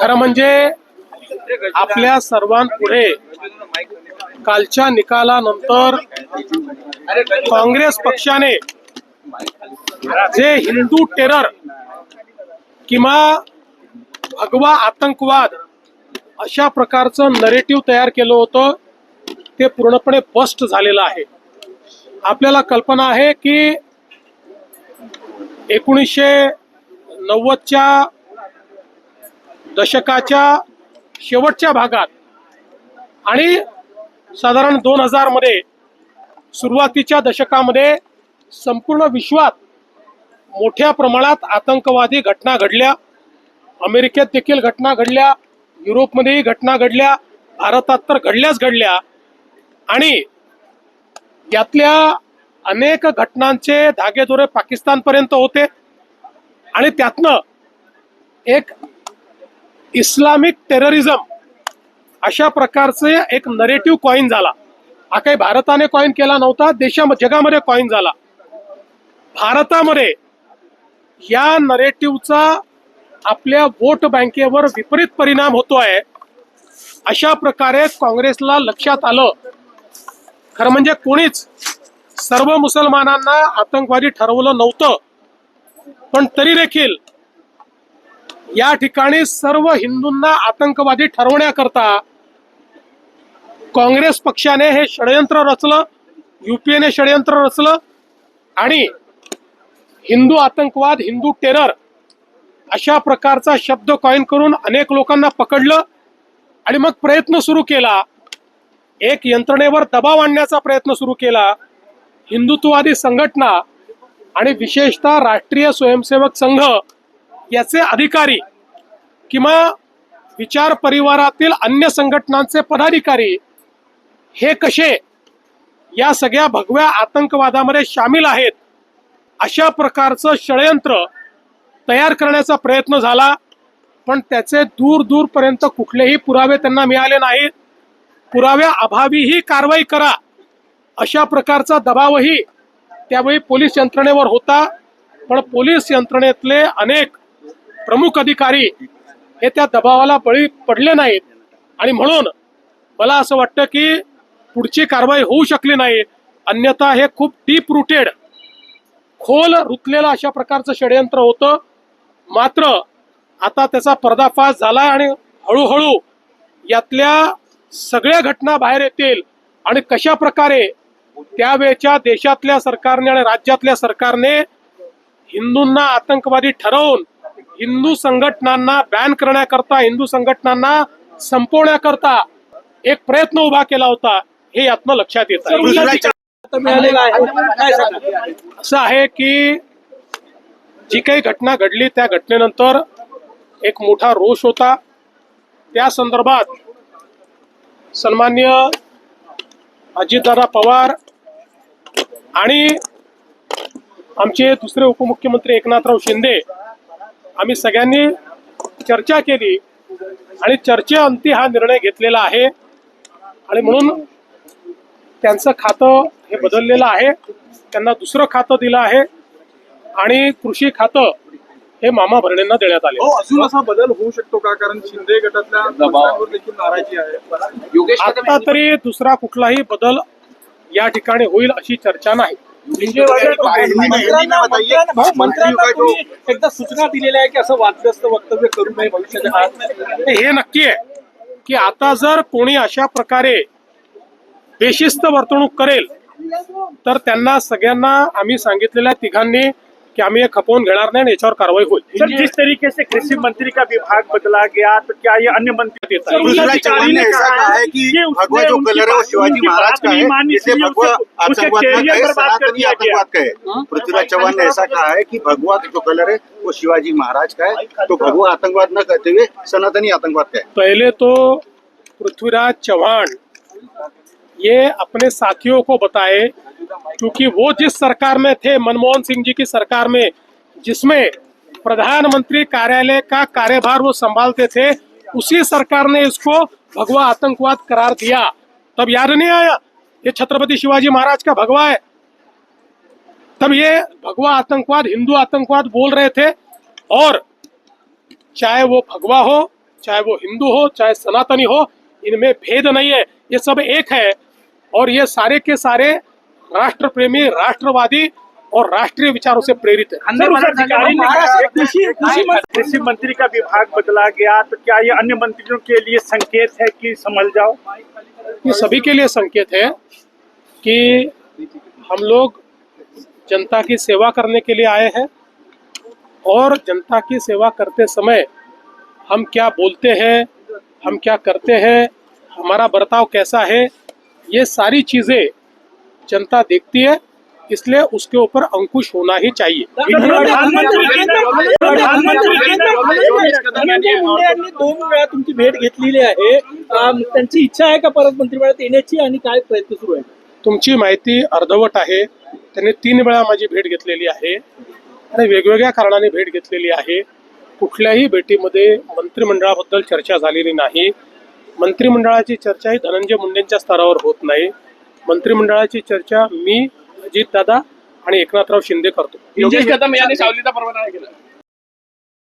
खरं म्हणजे आपल्या सर्वांपुढे कालच्या निकालानंतर काँग्रेस पक्षाने जे हिंदू टेरर किंवा भगवा आतंकवाद अशा प्रकारचं नरेटिव्ह तयार केलं होतं ते पूर्णपणे बस्ट झालेलं आहे. आपल्याला कल्पना आहे की एकोणीसशे नव्वदच्या दशकाच्या शेवटच्या भागात आणि साधारण दोन हजारमध्ये सुरुवातीच्या दशकामध्ये संपूर्ण विश्वात मोठ्या प्रमाणात आतंकवादी घटना घडल्या. अमेरिकेत देखील घटना घडल्या. युरोपमध्येही घटना घडल्या. भारतात तर घडल्याच घडल्या. आणि यातल्या अनेक घटनांचे धागेदोरे पाकिस्तानपर्यंत होते. आणि त्यातनं एक इस्लामिक टेररिझम अशा प्रकारचे एक नरेटिव्ह कॉईन झाला. हा काही भारताने कॉईन केला नव्हता देशा जगामध्ये कॉईन झाला. भारतामध्ये या नरेटिव्हचा आपल्या वोट बँकेवर विपरीत परिणाम होतो आहे. अशा प्रकारे काँग्रेसला लक्षात आलं. खरं म्हणजे कोणीच सर्व मुसलमानांना आतंकवादी ठरवलं नव्हतं. पण तरी देखील या ठिकाणी सर्व हिंदूंना आतंकवादी ठरवण्याकरता काँग्रेस पक्षाने हे षडयंत्र रचलं युपीएने षडयंत्र रचलं आणि हिंदू आतंकवाद हिंदू टेरर अशा प्रकारचा शब्द कॉईन करून अनेक लोकांना पकडलं आणि मग प्रयत्न सुरू केला. एक यंत्रणेवर दबाव आणण्याचा प्रयत्न सुरू केला. हिंदुत्ववादी संघटना आणि विशेषतः राष्ट्रीय स्वयंसेवक संघ याचे अधिकारी किंवा विचार परिवारातील अन्य संघटनांचे पदाधिकारी हे कसे या सगळ्या भगव्या आतंकवादामध्ये सामील आहेत अशा प्रकारचं षडयंत्र तयार करण्याचा प्रयत्न झाला पण त्याचे दूर दूरपर्यंत कुठलेही पुरावे त्यांना मिळाले नाहीत. पुराव्या अभावी ही कारवाई करा अशा प्रकारचा दबावही त्यावेळी पोलीस यंत्रणेवर होता. पण पोलीस यंत्रणेतले अनेक प्रमुख अधिकारी हे त्या दबावाला बळी पडले नाहीत. आणि म्हणून मला असं वाटतं की पुढची कारवाई होऊ शकली नाही. अन्यथा हे खूप डीप रुटेड खोल रुतलेलं अशा प्रकारचं षडयंत्र होतं. मात्र आता त्याचा पर्दाफाश झाला आणि हळूहळू यातल्या सगळ्या घटना बाहेर येतील. आणि कशा प्रकारे त्यावेळच्या देशातल्या सरकारने आणि राज्यातल्या सरकारने हिंदूंना आतंकवादी ठरवून हिंदू संघटनांना बॅन करण्याकरता हिंदू संघटनांना संपवण्याकरता एक प्रयत्न उभा केला होता हे यातनं लक्षात येत? असं आहे की जी काही घटना घडली त्या घटनेनंतर एक मोठा रोष होता. त्या संदर्भात सन्मान्य अजितदादा पवार आणि आमचे दुसरे उपमुख्यमंत्री एकनाथराव शिंदे आम्ही सगळ्यांनी चर्चा केली आणि चर्चेअंती हा निर्णय घेतलेला आहे. आणि म्हणून त्यांचं खातं हे बदललेलं आहे. त्यांना दुसरं खातं दिलं आहे. आणि कृषी खातं हे मामा भरणेंना देण्यात आले. हो अजून असा बदल होऊ शकतो का? कारण शिंदे गटातल्या मंत्र्यांवर देखील नाराजी आहे. योगेश आता तरी दुसरा कुठलाही बदल या ठिकाणी होईल अशी चर्चा नाही. एकदा सूचना दिलेल्या आहे की असं वादग्रस्त वक्तव्य करू नये भविष्याच्या काळात हे नक्की आहे की आता जर कोणी अशा प्रकारे बेशिस्त वर्तणूक करेल तर त्यांना सगळ्यांना आम्ही सांगितलेल्या तिघांनी की आम्ही हे खपवून घेणार नाही आणि याच्यावर कारवाई होईल सर जिस तरीके से कृषि मंत्री का विभाग बदला गया तो क्या ये अन्य मंत्री देता है। पृथ्वीराज चौहान ने ऐसा कहा है कि भगवा जो कलर है वो शिवाजी महाराज का है इसलिए इसलिए भगवा आतंकवाद गया। आतंकवाद पृथ्वीराज चौहान ने ऐसा कहा है कि भगवा जो कलर है वो शिवाजी महाराज का है तो भगवा आतंकवाद न कहते हुए सनातनी आतंकवाद का है पहले तो पृथ्वीराज चौहान ये अपने साथियों को बताए क्योंकि वो जिस सरकार में थे, मनमोहन सिंह जी की सरकार में, जिसमें प्रधानमंत्री कार्यालय का कार्यभार वो संभालते थे, उसी सरकार ने इसको भगवा आतंकवाद करार दिया। तब याद नहीं आया, ये छत्रपति शिवाजी महाराज का भगवा है? तब ये भगवा आतंकवाद, हिंदू आतंकवाद बोल रहे थे, और चाहे वो भगवा हो, चाहे वो हिंदू हो, चाहे सनातनी हो, इनमें भेद नहीं है, ये सब एक है, और ये सारे के सारे राष्ट्र प्रेमी राष्ट्रवादी और राष्ट्रीय विचारों से प्रेरित है। कृषि मंत्री का विभाग बदला गया तो क्या ये अन्य मंत्रियों के लिए संकेत है कि समझ जाओ? ये सभी के लिए संकेत है कि हम लोग जनता की सेवा करने के लिए आए हैं और जनता की सेवा करते समय हम क्या बोलते हैं हम क्या करते हैं हमारा बर्ताव कैसा है ये सारी चीज़ें जनता देखती है इसलिए उसके ऊपर अंकुश होना ही चाहिए। मुंडे यांनी दोन वेळा तुमची भेट घेतलेली आहे. त्यांची इच्छा आहे का परत मंत्रिमंडळात येण्याची आणि काय प्रयत्न सुरू आहे तुमची माहिती अर्धवट आहे. त्यांनी तीन वेळा माझी भेट घेतलेली आहे. आणि वेगवेगळ्या कारणाने भेट घेतलेली आहे. कुठल्याही भेटीमध्ये मंत्रिमंडळाबद्दल चर्चा झालेली नाही. मंत्रिमंडळाची चर्चा ही धनंजय मुंडेंच्या स्तरावर होत नाही. मंत्रिमंडळाची चर्चा मी अजितदादा आणि एकनाथराव शिंदे करतो. यांनी सावलीचा परवाना केला